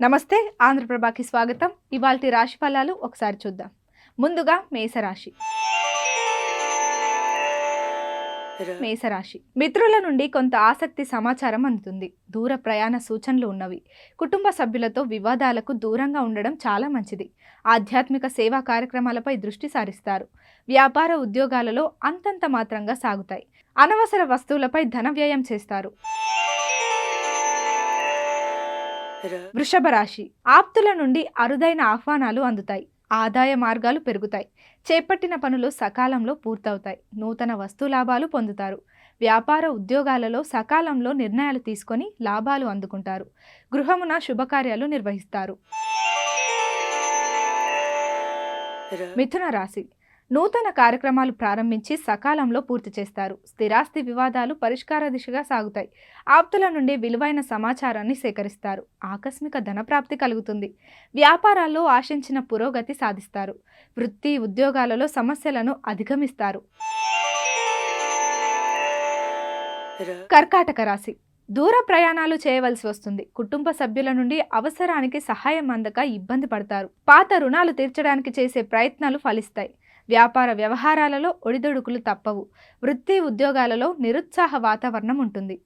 నమస్తే ఆంధ్రప్రభకి స్వాగతం. ఇవాల్టి రాశి ఫలాలు ఒకసారి చూద్దాం. ముందుగా మేషరాశి. మేషరాశి. మిత్రుల నుండి కొంత ఆసక్తి సమాచారం అందుతుంది. దూర ప్రయాణ సూచనలు ఉన్నవి. కుటుంబ సభ్యులతో వివాదాలకు దూరంగా ఉండడం చాలా మంచిది. ఆధ్యాత్మిక సేవా కార్యక్రమాలపై దృష్టి సారిస్తారు. వ్యాపార ఉద్యోగాలలో అంతంత మాత్రంగా సాగుతాయి. అనవసర వస్తువులపై ధన వ్యయం చేస్తారు. వృషభ రాశి ఆప్తుల నుండి అరుదైన ఆహ్వానాలు అందుతాయి. ఆదాయ మార్గాలు పెరుగుతాయి. చేపట్టిన పనులు సకాలంలో పూర్తవుతాయి. నూతన వస్తు లాభాలు పొందుతారు. వ్యాపార ఉద్యోగాలలో సకాలంలో నిర్ణయాలు తీసుకొని లాభాలు అందుకుంటారు. గృహమున శుభకార్యాలు నిర్వహిస్తారు. మిథున రాశి నూతన కార్యక్రమాలు ప్రారంభించి సకాలంలో పూర్తి చేస్తారు. స్థిరాస్తి వివాదాలు పరిష్కార దిశగా సాగుతాయి. ఆప్తుల నుండి విలువైన సమాచారాన్ని సేకరిస్తారు. ఆకస్మిక ధనప్రాప్తి కలుగుతుంది. వ్యాపారాల్లో ఆశించిన పురోగతి సాధిస్తారు. వృత్తి ఉద్యోగాలలో సమస్యలను అధిగమిస్తారు. కర్కాటక రాశి. దూర ప్రయాణాలు చేయవలసి వస్తుంది. కుటుంబ సభ్యుల నుండి అవసరానికి సహాయం అందక ఇబ్బంది పడతారు. పాత రుణాలు తీర్చడానికి చేసే ప్రయత్నాలు ఫలిస్తాయి. వ్యాపార వ్యవహారాలలో ఒడిదుడుకులు తప్పవు. వృత్తి ఉద్యోగాలలో నిరుత్సాహ వాతావరణం ఉంటుంది.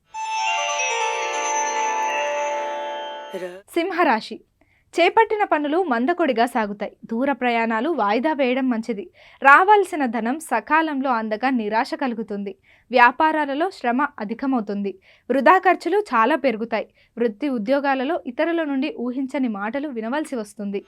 సింహరాశి. చేపట్టిన పనులు మందకొడిగా సాగుతాయి. దూర ప్రయాణాలు వాయిదా వేయడం మంచిది. రావాల్సిన ధనం సకాలంలో అందక నిరాశ కలుగుతుంది. వ్యాపారాలలో శ్రమ అధికమవుతుంది. వృధా ఖర్చులు చాలా పెరుగుతాయి. వృత్తి ఉద్యోగాలలో ఇతరుల నుండి ఊహించని మాటలు వినవలసి వస్తుంది.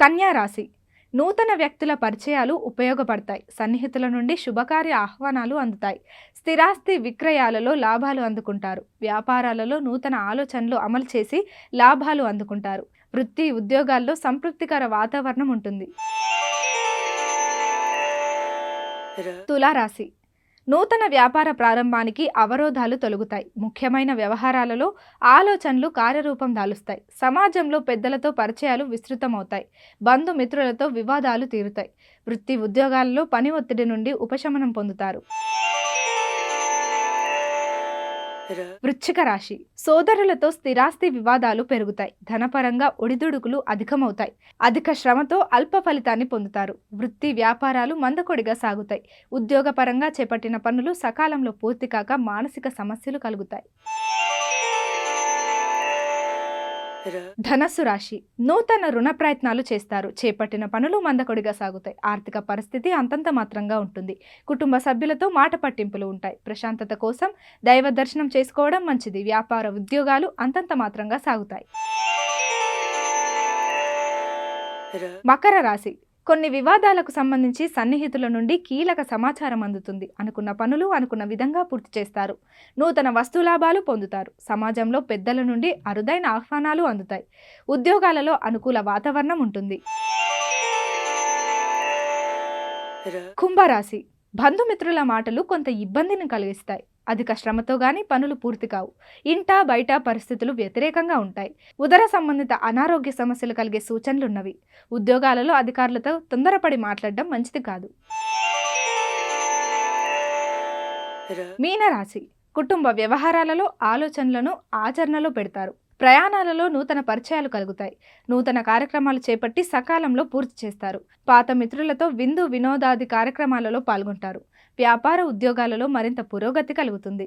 కన్యా రాశి. నూతన వ్యక్తుల పరిచయాలు ఉపయోగపడతాయి. సన్నిహితుల నుండి శుభకార్య ఆహ్వానాలు అందుతాయి. స్థిరాస్తి విక్రయాలలో లాభాలు అందుకుంటారు. వ్యాపారాలలో నూతన ఆలోచనలు అమలు చేసి లాభాలు అందుకుంటారు. వృత్తి ఉద్యోగాల్లో సంతృప్తికర వాతావరణం ఉంటుంది. తులారాశి. నూతన వ్యాపార ప్రారంభానికి అవరోధాలు తొలగుతాయి. ముఖ్యమైన వ్యవహారాలలో ఆలోచనలు కార్యరూపం దాలుస్తాయి. సమాజంలో పెద్దలతో పరిచయాలు విస్తృతమవుతాయి. బంధుమిత్రులతో వివాదాలు తీరుతాయి. వృత్తి ఉద్యోగాలలో పని ఒత్తిడి నుండి ఉపశమనం పొందుతారు. వృశ్చిక రాశి. సోదరులతో స్థిరాస్తి వివాదాలు పెరుగుతాయి. ధనపరంగా ఒడిదుడుకులు అధికమవుతాయి. అధిక శ్రమతో అల్ప ఫలితాన్ని పొందుతారు. వృత్తి వ్యాపారాలు మందకొడిగా సాగుతాయి. ఉద్యోగపరంగా చేపట్టిన పనులు సకాలంలో పూర్తి కాక మానసిక సమస్యలు కలుగుతాయి. ధనస్సు రాశి. నూతన రుణ ప్రయత్నాలు చేస్తారు. చేపట్టిన పనులు మందకొడిగా సాగుతాయి. ఆర్థిక పరిస్థితి అంతంత మాత్రంగా ఉంటుంది. కుటుంబ సభ్యులతో మాట పట్టింపులు ఉంటాయి. ప్రశాంతత కోసం దైవ దర్శనం చేసుకోవడం మంచిది. వ్యాపార ఉద్యోగాలు అంతంత మాత్రంగా సాగుతాయి. మకర రాశి. కొన్ని వివాదాలకు సంబంధించి సన్నిహితుల నుండి కీలక సమాచారం అందుతుంది. అనుకున్న పనులు అనుకున్న విధంగా పూర్తి చేస్తారు. నూతన వస్తులాభాలు పొందుతారు. సమాజంలో పెద్దల నుండి అరుదైన ఆహ్వానాలు అందుతాయి. ఉద్యోగాలలో అనుకూల వాతావరణం ఉంటుంది. కుంభరాశి. బంధుమిత్రుల మాటలు కొంత ఇబ్బందిని కలిగిస్తాయి. అధిక శ్రమతో గాని పనులు పూర్తి కావు. ఇంట బయట పరిస్థితులు వ్యతిరేకంగా ఉంటాయి. ఉదర సంబంధిత అనారోగ్య సమస్యలు కలిగే సూచనలున్నవి. ఉద్యోగాలలో అధికారులతో తొందరపడి మాట్లాడడం మంచిది కాదు. మీనరాశి. కుటుంబ వ్యవహారాలలో ఆలోచనలను ఆచరణలో పెడతారు. ప్రయాణాలలో నూతన పరిచయాలు కలుగుతాయి. నూతన కార్యక్రమాలు చేపట్టి సకాలంలో పూర్తి చేస్తారు. పాత మిత్రులతో విందు వినోదాది కార్యక్రమాలలో పాల్గొంటారు. వ్యాపార ఉద్యోగాలలో మరింత పురోగతి కలుగుతుంది.